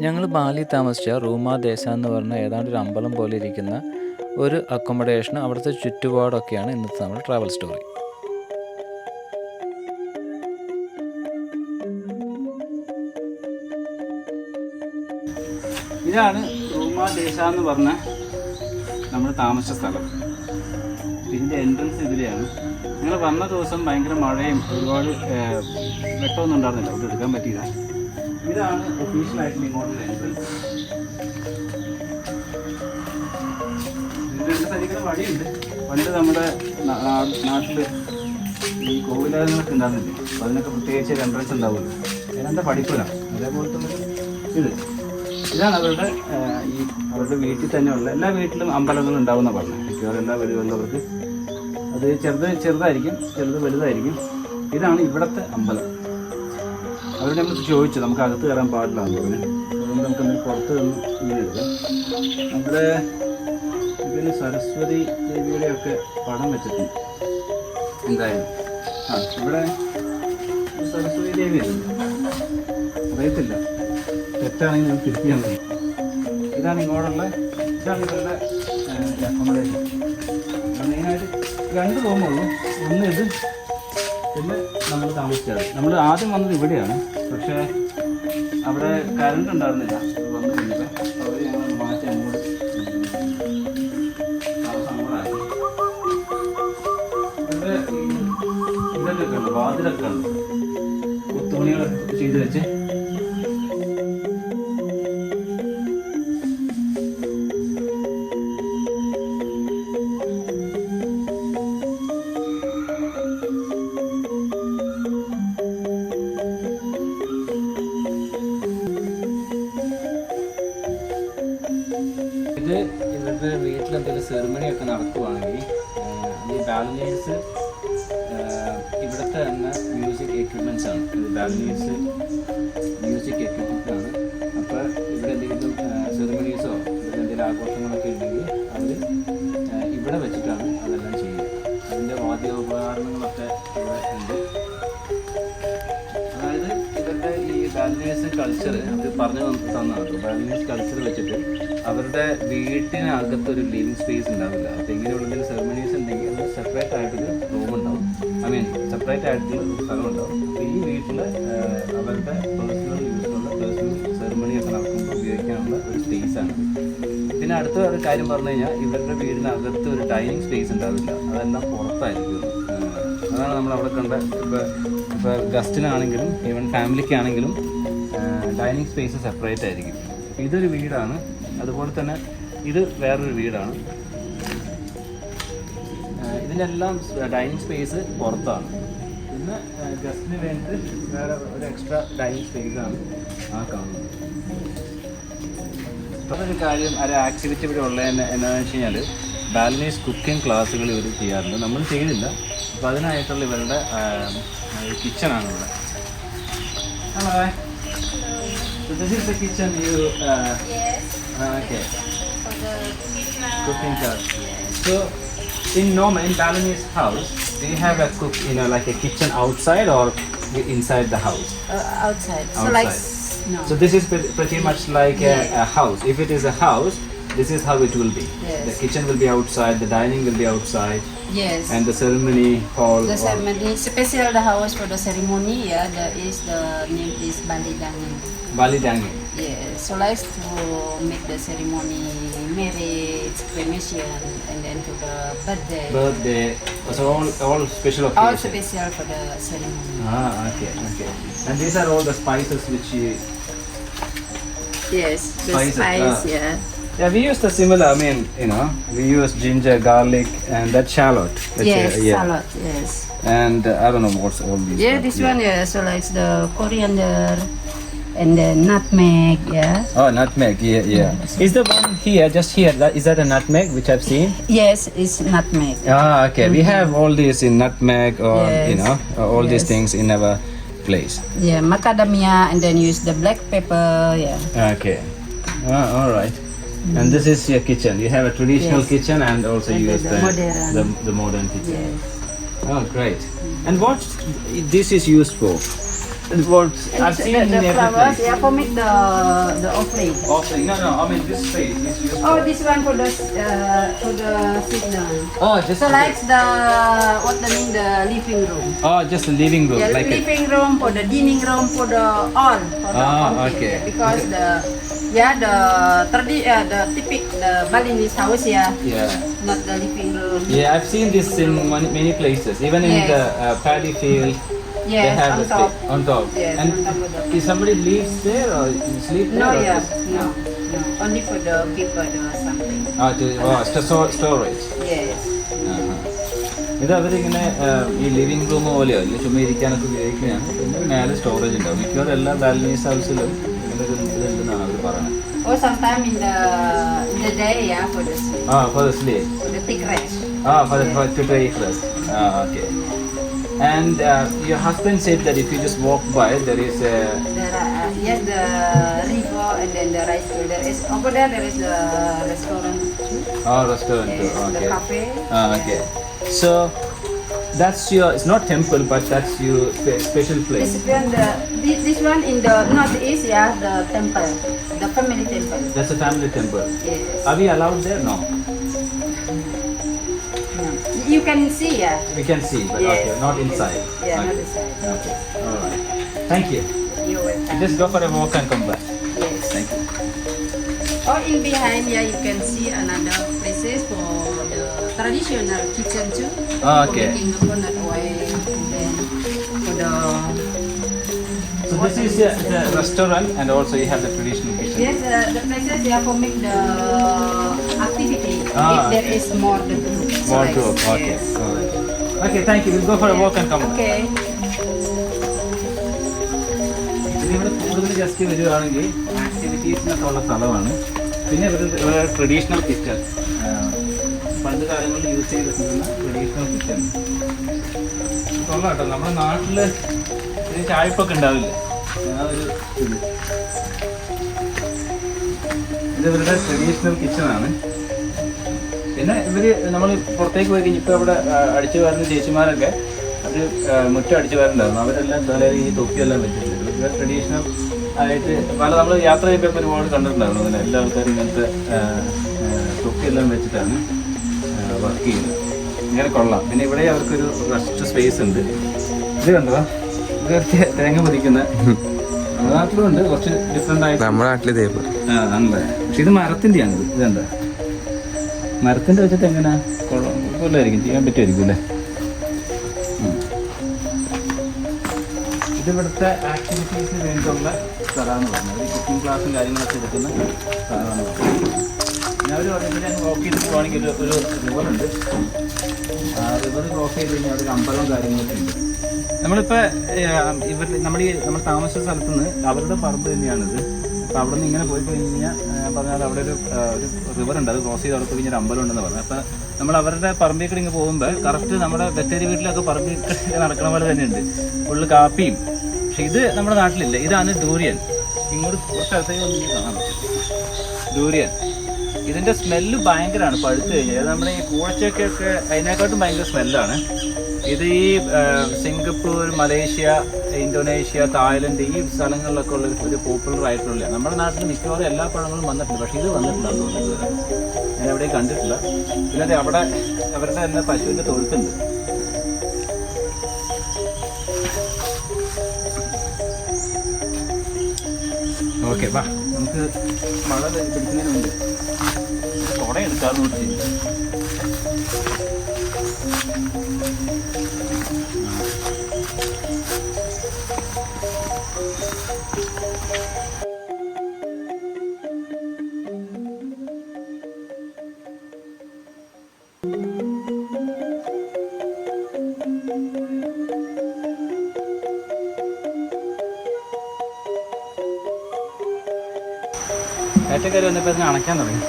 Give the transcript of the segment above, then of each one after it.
ഞങ്ങൾ ബാലി താമസിച്ച റൂമാ ദേശ എന്ന് പറഞ്ഞ ഏതാണ്ട് ഒരു അമ്പലം പോലെ ഇരിക്കുന്ന ഒരു അക്കോമഡേഷനും അവിടുത്തെ ചുറ്റുപാടൊക്കെയാണ് ഇന്നത്തെ നമ്മുടെ ട്രാവൽ സ്റ്റോറി ഇതാണ് റൂമാ ദേശ എന്ന് പറഞ്ഞ നമ്മൾ താമസിച്ച സ്ഥലം. ഇതിന്റെ എൻട്രൻസ് ഇതിലെയാണ്. ഞങ്ങൾ വന്ന ദിവസം ഭയങ്കര മഴയും ഒരുപാട് വെട്ടമൊന്നും ഉണ്ടായിരുന്നില്ല. അവിടെ എടുക്കാൻ പറ്റിയില്ല. ഇതാണ് ഇങ്ങോട്ടുള്ള രണ്ട് സൈഡിൽ വഴിയുണ്ട് പണ്ട് നമ്മുടെ നാട്ടിൽ ഈ കോവിലകങ്ങളൊക്കെ ഉണ്ടാകുന്നില്ലേ അപ്പോൾ അതിനൊക്കെ പ്രത്യേകിച്ച് ഒരു എൻട്രൻസ് ഉണ്ടാവുമല്ലോ. അതിനെന്താ പഠിപ്പിലാണ് അതേപോലത്തെ ഇത്. ഇതാണ് അവരുടെ ഈ അവരുടെ വീട്ടിൽ തന്നെയുള്ള എല്ലാ വീട്ടിലും അമ്പലങ്ങളും ഉണ്ടാവുന്ന പറഞ്ഞത്. മിക്കവാറും എല്ലാ വീടുകളിലവർക്ക് അത് ചെറുത് ചെറുതായിരിക്കും ചെറുത് വലുതായിരിക്കും. ഇതാണ് ഇവിടുത്തെ അമ്പലം. അവരോട് നമ്മൾ ചോദിച്ചു. നമുക്ക് അകത്ത് കയറാൻ പാടില്ല എന്ന് പറഞ്ഞു. അതുകൊണ്ട് നമുക്ക് പുറത്ത് നിന്ന് ഇങ്ങനെ നമ്മുടെ ഇതിന് സരസ്വതി ദേവിയുടെ ഒക്കെ പടം വെച്ചിട്ടുണ്ട്. എന്തായാലും. ആ ഇവിടെ സരസ്വതി ദേവി അറിയത്തില്ല. തെറ്റാണെങ്കിൽ ഞാൻ തിരുത്തിയാൽ മതി ഇതാണ് ഇങ്ങോട്ടുള്ള ഇതാണ് ഇവരുടെ അക്കോമഡേഷൻ മെയിനായിട്ട് രണ്ട് റൂമുള്ളൂ. ഒന്ന് ഇത് പിന്നെ നമ്മൾ താമസിച്ചത് നമ്മൾ ആദ്യം വന്നത് ഇവിടെയാണ്. പക്ഷേ അവിടെ കറണ്ട് ഉണ്ടായിരുന്നില്ല. വന്നു കഴിഞ്ഞപ്പോൾ അവർ ഞങ്ങൾ മാറ്റി അങ്ങോട്ട് ഇതൊക്കെ ഉണ്ട് വാതിലൊക്കെ ഉണ്ട്. തുണികൾ ചെയ്ത് വെച്ച് ഇത് ഇവരുടെ വീട്ടിൽ എന്തെങ്കിലും സെറിമണി ഒക്കെ നടക്കുവാണെങ്കിൽ ഈ ബാലനീസ് ഇവിടുത്തെ തന്നെ മ്യൂസിക് എക്യുപ്മെന്റ്സ് ആണ്. ബാലനേഴ്സ് മ്യൂസിക് എക്യുപ്മെന്റ് ആണ്. അപ്പോൾ ഇവിടെ എന്തെങ്കിലും സെറിമണീസോ ഇവിടെ എന്തെങ്കിലും ആഘോഷങ്ങളൊക്കെ ബാലനീസ് കൾച്ചർ അത് പറഞ്ഞു തന്നതാണ് ബാലിനേഴ്സ് കൾച്ചർ വെച്ചിട്ട് അവരുടെ വീട്ടിനകത്ത് ഒരു ലിവിങ് സ്പേസ് ഉണ്ടാവില്ല. അപ്പോൾ ഇങ്ങനെയുള്ള സെർമണീസ് ഉണ്ടെങ്കിൽ അത് സെപ്പറേറ്റ് ആയിട്ടൊരു റൂം ഉണ്ടാവും. ഐ മീൻ സെപ്പറേറ്റ് ആയിട്ടുള്ള സ്ഥലം ഉണ്ടാവും. ഈ വീട്ടിൽ അവരുടെ പേഴ്സണൽ യൂസിനുള്ള പേഴ്സണൽ സെർമണി ഒക്കെ നടക്കുമ്പോൾ ഉപയോഗിക്കാനുള്ള ഒരു സ്പേസ് ആണ്. പിന്നെ അടുത്ത ഒരു കാര്യം പറഞ്ഞു കഴിഞ്ഞാൽ ഇവരുടെ വീടിനകത്ത് ഒരു ഡൈനിങ് സ്പേസ് ഉണ്ടാവില്ല. അതെല്ലാം പുറത്തായിരിക്കും. അതാണ് നമ്മൾ അവിടെ കണ്ട ഇപ്പോൾ ഇപ്പോൾ ഗസ്റ്റിനാണെങ്കിലും ഈവൻ ഫാമിലിക്കാണെങ്കിലും ഡൈനിങ് സ്പേസ് സെപ്പറേറ്റ് ആയിരിക്കും. ഇതൊരു വീടാണ്. അതുപോലെ തന്നെ ഇത് വേറൊരു വീടാണ്. ഇതിനെല്ലാം ഡൈനിങ് സ്പേസ് പുറത്താണ്. പിന്നെ ഗസ്റ്റിന് വേണ്ടി വേറെ ഒരു എക്സ്ട്രാ ഡൈനിങ് സ്പേസ് ആണ് ആ കാണുന്നത്. ഒരു കാര്യം ഒരു ആക്ടിവിറ്റി ഇവിടെ ഉള്ളത് എന്നാന്ന് വെച്ച് കഴിഞ്ഞാൽ ബാലനീസ് കുക്കിംഗ് ക്ലാസ്സുകൾ ഇവർ ചെയ്യാറുണ്ട്. നമ്മൾ ചെയ്തില്ല. അപ്പോൾ അതിനായിട്ടുള്ള ഇവരുടെ കിച്ചണാണ് ഇവിടെ Hello. So this is the kitchen you uh, Yes, okay for the cooking. Uh, cooking class. So in normal in Balinese house, do you have a cook you know like a kitchen outside or inside the house? uh, outside. So like Outside. no. So this is pre- pretty much like a, a house. If it is a house, this is how it will be. Yes. The kitchen will be outside, the dining will be outside, yes. and the ceremony hall. the or- ceremony, special the house for the ceremony. Yeah, the is the name is Balidangan. Bali Dangi. Yeah, so like to make the ceremony, marriage, cremation, and then to the birthday. Birthday. So all all special All occasions. special for the ceremony. Ah, okay, okay. And these are all the spices which you. Yes, the Spices, spice. ah. Yeah. Yeah, we use the similar. I mean, you know, we use ginger, garlic, and that shallot. That's yes, uh, yeah. salad. Yes. And uh, I don't know what's all these. Yeah, but this one. Yeah, so like the coriander, and then nutmeg. Yeah. Oh, nutmeg. Yeah, yeah. Is the one here, just here? That is that a nutmeg which I've seen? Yes, it's nutmeg. Ah, okay. We have all these in nutmeg or you know uh, all these things in our place. Yeah, macadamia, and then use the black pepper. Yeah. Okay. Ah, all right. And this is your kitchen. You have a traditional Yes. kitchen and also And use the the, modern. the the modern kitchen. Yes. Oh, great. And what this is used for? What I've seen the, in the every flowers, place. yeah, for make the the offering. Offering. No, no. I mean this space is used Oh, this one for the uh, for the down. Oh, just So like the what the mean the living room. Oh, just the living room, Yeah, like a, living room for the dining room for the all. For the Ah, complete, okay. Because the yeah the tradi uh, the typical the Balinese house yeah, yeah. not the living room. Yeah, I've seen this in many, many places. Even in Yes. the uh, paddy field, they Yes, have on the top. space on top. Yes, and on top of the- if somebody lives there or you sleep there? No, or yeah, just- no, no. Only for the people or something. Ah, to, oh, sto- so- storage. Yes. ആഹാ. ഇത് അവരിങ്ങനെ ആ, ഈ living room പോലെയോ അല്ലെങ്കിൽ ചുമ്മാ ഇരിക്കാനൊക്കെ ഉപയോഗിക്കുന്നതാണ് പിന്നെ മേലെ സ്റ്റോറേജ് ഉണ്ടാവും മിക്കവാറും എല്ലാ ബാൽനീസ് ഹൗസിലും or sometime in the in the day, yeah, for the sleep. Ah, for the sleep. For the thick rest. Ah, for the for, to take rest. Ah, okay. And uh, your husband said that if you just walk by, there is a. There are, uh, yes, the river and then the rice field. There is over there. There is the restaurant. Oh, restaurant. Yes, too. Okay. The cafe. Ah, okay. So that's your. It's not temple, but that's your special place. This one, the this, this one in the northeast, yeah, the temple, the family temple. That's a family temple. Yes. Are we allowed there? No. No. You can see, yeah. We can see, but Yes. okay, not inside. Yeah, not okay. inside. Okay. All right. Thank you. You're welcome. Just go for a walk and come back. Yes. Thank you. Or in behind, yeah, you can see another places for traditional kitchen too. Ah, okay. For making coconut oil and then for the So this is uh, the restaurant, and also you have the traditional kitchen. Yes, uh, the places yeah for make the activity. Ah, if there is more than two. More So to like, okay. yes. All right. Okay, thank you. We'll go for a walk and come back. Okay. ഇതിവിടെ കൂടുതൽ just വരികയാണെങ്കിൽ ആക്ടിവിറ്റീസിനൊക്കെ ഉള്ള സ്ഥലമാണ് പിന്നെ ഇവരുടെ ഇവരുടെ traditional kitchen പണ്ട് കാലങ്ങളിൽ യൂസ് ചെയ്തിട്ടുണ്ടെന്ന് ട്രഡീഷണൽ കിച്ചൺ കൊള്ളാം കേട്ടോ നമ്മുടെ നാട്ടിൽ ഒരു ചായപ്പൊക്കെ ഉണ്ടാവില്ല? ആ ഒരു ഇത്. ഇത് ഇവരുടെ ട്രഡീഷണൽ കിച്ചണാണ് പിന്നെ ഇവർ നമ്മൾ പുറത്തേക്ക് പോയി കഴിഞ്ഞപ്പോൾ അവിടെ അടിച്ചു വരുന്ന ചേച്ചിമാരൊക്കെ അവർ മുറ്റം അടിച്ചു വരുന്നുണ്ടായിരുന്നു അവരെല്ലാം തലയിൽ ഈ തൊപ്പിയെല്ലാം വെച്ചിട്ടുണ്ട്. ഇവർ ട്രഡീഷണൽ ആയിട്ട് പല നമ്മൾ യാത്ര ചെയ്യുമ്പോൾ ഒരുപാട് കണ്ടിട്ടുണ്ടായിരുന്നു. അങ്ങനെ എല്ലാ ആൾക്കാരും ഇങ്ങനത്തെ തൊപ്പിയെല്ലാം വെച്ചിട്ടാണ്. വർക്ക് ചെയ്യുന്നത് ഇങ്ങനെ കൊള്ളാം. പിന്നെ ഇവിടെ അവർക്കൊരു റെസ്റ്റ് സ്പേസ് ഉണ്ട്. ഇത് കണ്ടതാ ഇതൊക്കെ തേങ്ങ പൊതിക്കുന്ന നമ്മുടെ നാട്ടിലും ഉണ്ട് കുറച്ച് ഡിഫറെന്റ് ആയിട്ട് നമ്മുടെ നാട്ടിൽ ഇതേപോലെ. ആ ആണല്ലേ? പക്ഷെ ഇത് മരത്തിന്റെയാണ് ഇത് ഇതെന്താ മരത്തിന്റെ വെച്ചിട്ട് എങ്ങനെ? കൊള്ളായിരിക്കും. ചെയ്യാൻ പറ്റുമായിരിക്കും അല്ലേ? ഇതിവിടുത്തെ ആക്ടിവിറ്റീസിന് വേണ്ടിയുള്ള സ്ഥലമാണ് പറഞ്ഞത്. കുക്കിംഗ് ക്ലാസ്സും കാര്യങ്ങളൊക്കെ എടുക്കുന്ന സ്ഥലമാണ് പറഞ്ഞത്. പറഞ്ഞിട്ട് ഞാൻ വോക്ക് ചെയ്ത് പോവാണെങ്കിൽ ഒരു ഒരു റിവറുണ്ട് ആ റിവർ ക്രോസ് ചെയ്ത് കഴിഞ്ഞാൽ അവിടെ ഒരു അമ്പലവും കാര്യങ്ങളൊക്കെ ഉണ്ട്. നമ്മളിപ്പോൾ ഇവർ നമ്മൾ ഈ നമ്മൾ താമസിച്ച സ്ഥലത്ത് നിന്ന് അവരുടെ പറമ്പ് തന്നെയാണിത്. അപ്പോൾ അവിടെ നിന്ന് ഇങ്ങനെ പോയി കഴിഞ്ഞാൽ പറഞ്ഞാൽ അവിടെ ഒരു ഒരു റിവർ ഉണ്ട്. അത് ക്രോസ് ചെയ്ത് അവിടെ പോയി കഴിഞ്ഞാൽ അമ്പലം ഉണ്ടെന്ന് പറഞ്ഞു. അപ്പോൾ നമ്മൾ അവരുടെ പറമ്പിൽ കൂടി ഇങ്ങനെ പോകുമ്പോൾ കറക്റ്റ് നമ്മുടെ ബത്തേരി വീട്ടിലൊക്കെ പറമ്പിൽ നടക്കണ പോലെ തന്നെയുണ്ട് ഫുള്ള് കാപ്പിയും. പക്ഷെ ഇത് നമ്മുടെ നാട്ടിലില്ല. ഇതാണ് ഡൂരിയൻ ഇങ്ങോട്ട് കുറച്ച് അടുത്തേക്ക് കാണാൻ ഡൂരിയൻ ഇതിന്റെ സ്മെല്ല് ഭയങ്കരമാണ് പഴുത്ത് കഴിഞ്ഞാൽ. നമ്മുടെ ഈ കൂഴച്ചൊക്കെയൊക്കെ അതിനെക്കാട്ടും ഭയങ്കര സ്മെല്ലാണ് ഇത് ഈ സിംഗപ്പൂർ മലേഷ്യ ഇന്തോനേഷ്യ തായ്ലൻഡ് ഈ സ്ഥലങ്ങളിലൊക്കെ ഉള്ള ഒരു പോപ്പുലർ ആയിട്ടുള്ള നമ്മുടെ നാട്ടിൽ മിക്കവാറും എല്ലാ പഴങ്ങളും വന്നിട്ടുണ്ട്. പക്ഷേ ഇത് വന്നിട്ടില്ല ഇതുവരെ. ഞാൻ എവിടെയും കണ്ടിട്ടില്ല. പിന്നെ അവിടെ അവരുടെ തന്നെ പശുവിന്റെ തൊഴുത്തുണ്ട്. ഓക്കെ വാ. നമുക്ക് മഴ പിടിക്കുന്നതിന് നോക്കി ഏറ്റക്കരി വന്നപ്പോൾ ഇതിനെ അണയ്ക്കാൻ തുടങ്ങി.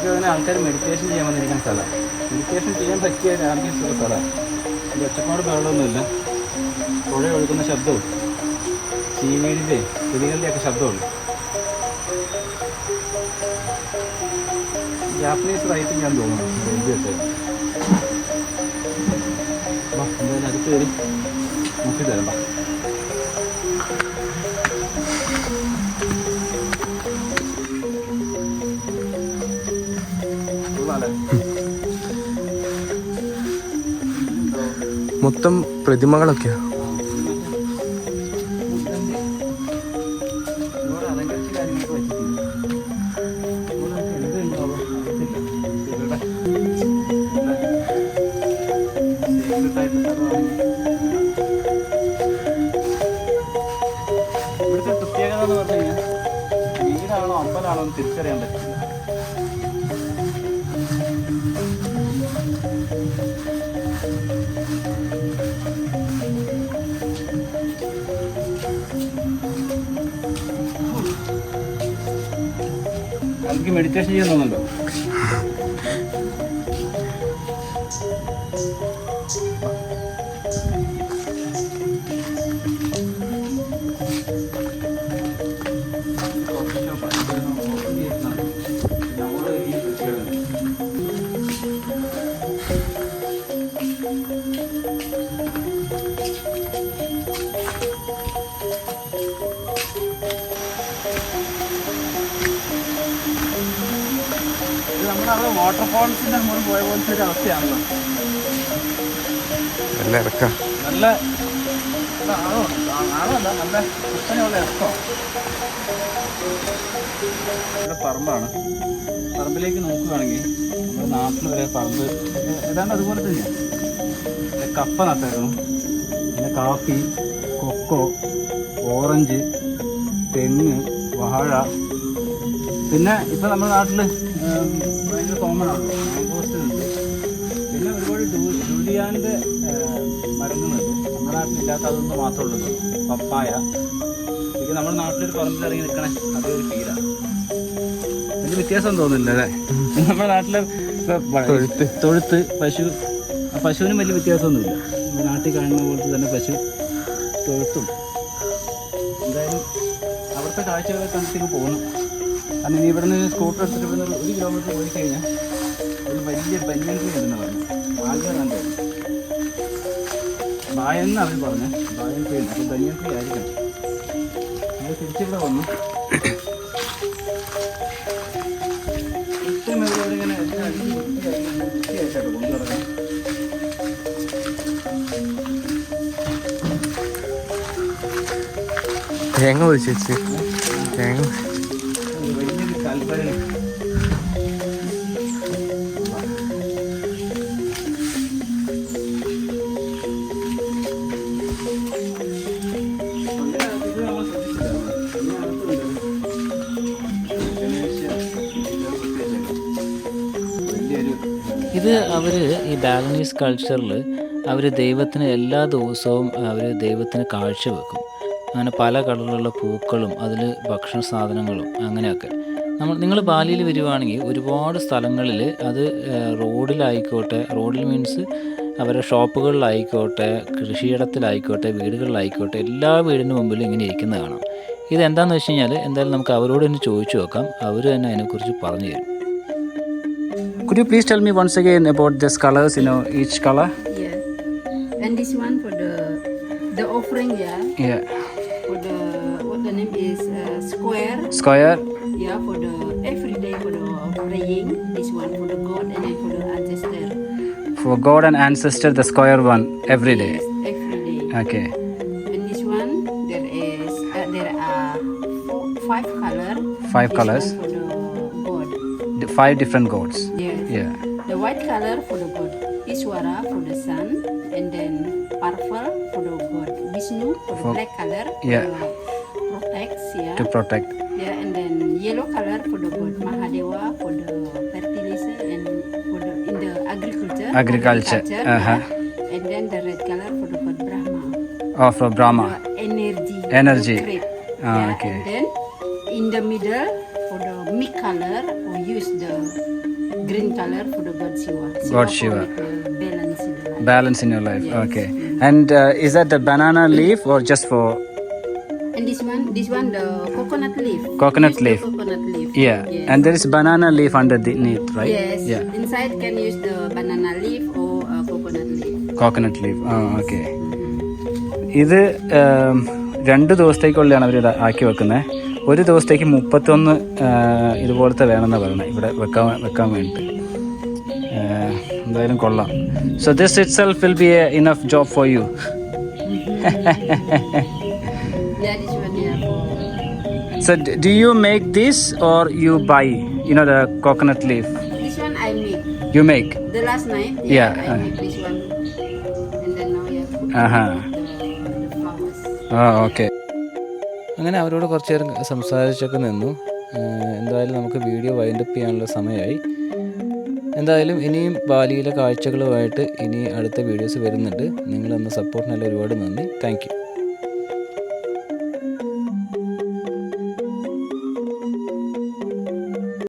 ഇത് അതിന് ആൾക്കാർ മെഡിറ്റേഷൻ ചെയ്യാൻ വന്നിരിക്കുന്ന സ്ഥലമാണ് മെഡിറ്റേഷൻ ചെയ്യാൻ പറ്റിയ ആർക്കും സുഖ സ്ഥലമാണ് ഇത് ഒച്ചപ്പാട് ബഹളമൊന്നുമില്ല. പുഴ ഒഴുകുന്ന ശബ്ദവും ചീവീടിന്റെ കിളികളുടെയൊക്കെ ശബ്ദമുണ്ട് ജാപ്പനീസ് റൈറ്റിംഗ് ഞാൻ തോന്നുന്നു. എഴുതി വെച്ചത്. എന്തായാലും അടുത്ത് കയറി നോക്കി തരാം മൊത്തം പ്രതിമകളൊക്കെയാ. മെഡിറ്റേഷൻ ചെയ്യാൻ തോന്നുന്നുണ്ടോ വാട്ടർ നമ്മുടെ അവിടെ വാട്ടർഫോൾസിന്റെ മുകളിൽ പോയ പോലത്തെ ഒരു അവസ്ഥയാണല്ലോ നല്ല ഇറക്കാം. നല്ല നല്ല ആഴമല്ല നല്ല കുത്തനെയുള്ള ഇറക്കമാണ് ഇവിടെ പറമ്പാണ്. പറമ്പിലേക്ക് നോക്കുകയാണെങ്കിൽ നമ്മുടെ നാട്ടിൽ വരെ പറമ്പ് ഏതാണ്ട് അതുപോലെ തന്നെയാണ് കപ്പ നട്ടായിരുന്നു പിന്നെ കാപ്പി കൊക്കോ ഓറഞ്ച് തെങ്ങ് വാഴ. പിന്നെ ഇപ്പം നമ്മുടെ നാട്ടിൽ പിന്നെ ഒരുപാട് ഡൂലിയാന്റെ മരങ്ങളുണ്ട്. നമ്മുടെ നാട്ടിലില്ലാത്ത അതൊന്നും മാത്രമേ ഉള്ളൂ. പപ്പായ. ഇത് നമ്മുടെ നാട്ടിലൊരു പറമ്പിൽ ഇറങ്ങി നിൽക്കണേ. അതൊരു ഫീലാണ് അതിന് വ്യത്യാസം തോന്നുന്നില്ല അല്ലേ? നമ്മുടെ നാട്ടിലെ തൊഴുത്ത്. തൊഴുത്ത് പശു ആ പശുവിനും വലിയ വ്യത്യാസമൊന്നുമില്ല. നമ്മുടെ നാട്ടിൽ കാണുന്ന പോലത്തെ തന്നെ പശു തൊഴുത്തും. എന്തായാലും അവിടുത്തെ കാഴ്ചകളൊക്കെ കണ്ടിട്ട് പോകുന്നു കാരണം ഇവിടെ നിന്ന് സ്കൂട്ടർ എടുത്തിട്ട് ഇവിടെ നിന്ന് ഒരു കിലോമീറ്റർ പോയി കഴിഞ്ഞാൽ ഒരു വലിയ ബന്യൻ ട്രീ ഉണ്ടെന്ന് പറഞ്ഞു. ആൾക്കാർ കണ്ടു. ബായെന്ന് അവർ പറഞ്ഞു ബായൻ ട്രീ ഉണ്ട് അപ്പോൾ ബന്യൻ ട്രീ ആയിരിക്കും നമ്മൾ തിരിച്ചിവിടെ വന്നു. ഇവിടെ ഇങ്ങനെ എല്ലാം തേങ്ങ വെച്ച്. തേങ്ങ ബാലനീസ് കൾച്ചറിൽ അവർ ദൈവത്തിന് എല്ലാ ദിവസവും അവർ ദൈവത്തിന് കാഴ്ച വെക്കും. അങ്ങനെ പല കളറിലുള്ള പൂക്കളും അതിൽ ഭക്ഷണ സാധനങ്ങളും അങ്ങനെയൊക്കെ. നമ്മൾ നിങ്ങൾ ബാലിയിൽ വരുവാണെങ്കിൽ ഒരുപാട് സ്ഥലങ്ങളിൽ അത് റോഡിലായിക്കോട്ടെ റോഡിൽ മീൻസ് അവരുടെ ഷോപ്പുകളിലായിക്കോട്ടെ കൃഷിയിടത്തിലായിക്കോട്ടെ വീടുകളിലായിക്കോട്ടെ എല്ലാ വീടിന് മുമ്പിലും ഇങ്ങനെ ഇരിക്കുന്നത് കാണാം. ഇതെന്താണെന്ന് വെച്ച് കഴിഞ്ഞാൽ എന്തായാലും നമുക്ക് അവരോട് തന്നെ ചോദിച്ചു നോക്കാം. അവർ തന്നെ അതിനെക്കുറിച്ച് പറഞ്ഞു തരും. Could you please tell me once again about these colors, you know, each color? Yeah. And this one for the the offering, yeah. Yeah. For the what the name is uh, square. Square, Yeah, for the every day for the praying. This one for the God and then for the ancestor. for God and ancestor, the square one, every day. Yes, every day. Okay. And this one there is uh, there are four, five color. Five This colours. for the God. The five different gods. Yeah. The white color for the God. Iswara for the sun, and then purple for the God. Vishnu for the For- black color. Yeah. For protects, yeah. To protect. Yeah, and then yellow color for the God. Mahadeva for the fertilizer and for the in the agriculture. Agriculture, uh-huh. yeah. And then the red color for the God Brahma. Oh, for Brahma. The energy. Energy. the. Ah, yeah, okay. And then in the middle color for the God Shiva. God balance in the life. Balance in your life. Yes. Okay. And uh, is that the banana leaf or just for? And this one, this one the coconut leaf. Coconut leaf. Coconut leaf. Yeah. Yes. And there is banana leaf underneath, right? Yes. Yeah. Inside can use the banana leaf or uh, coconut leaf. Coconut leaf. Oh, okay. ഇത് രണ്ട് ദിവസത്തേക്കുള്ളിലാണ് അവർ ആക്കി വെക്കുന്നത് ഒരു ദിവസത്തേക്ക് മുപ്പത്തൊന്ന് ഇതുപോലത്തെ വേണമെന്നാണ് പറയുന്നത് ഇവിടെ വെക്കാൻ വെക്കാൻ വേണ്ടിയിട്ട് എന്തായാലും കൊള്ളാം. So this itself will be a enough job for you so do you make this or you buy you know the coconut leaf this one I make. You make The last night, Yeah, I uh. make this one, and then now yeah, put ആഹാ the, the flowers. ആ okay അങ്ങനെ അവരോട് കുറച്ച് നേരം സംസാരിച്ചൊക്കെ നിന്നു. എന്തായാലും നമുക്ക് video wind up ചെയ്യാനുള്ള സമയമായി. എന്തായാലും ഇനിയും ബാലിയിലെ കാഴ്ചകളുമായിട്ട് ഇനി അടുത്ത വീഡിയോസ് വരുന്നുണ്ട്. നിങ്ങളെന്ന സപ്പോർട്ടിനെല്ലാം ഒരുപാട് നന്ദി. താങ്ക്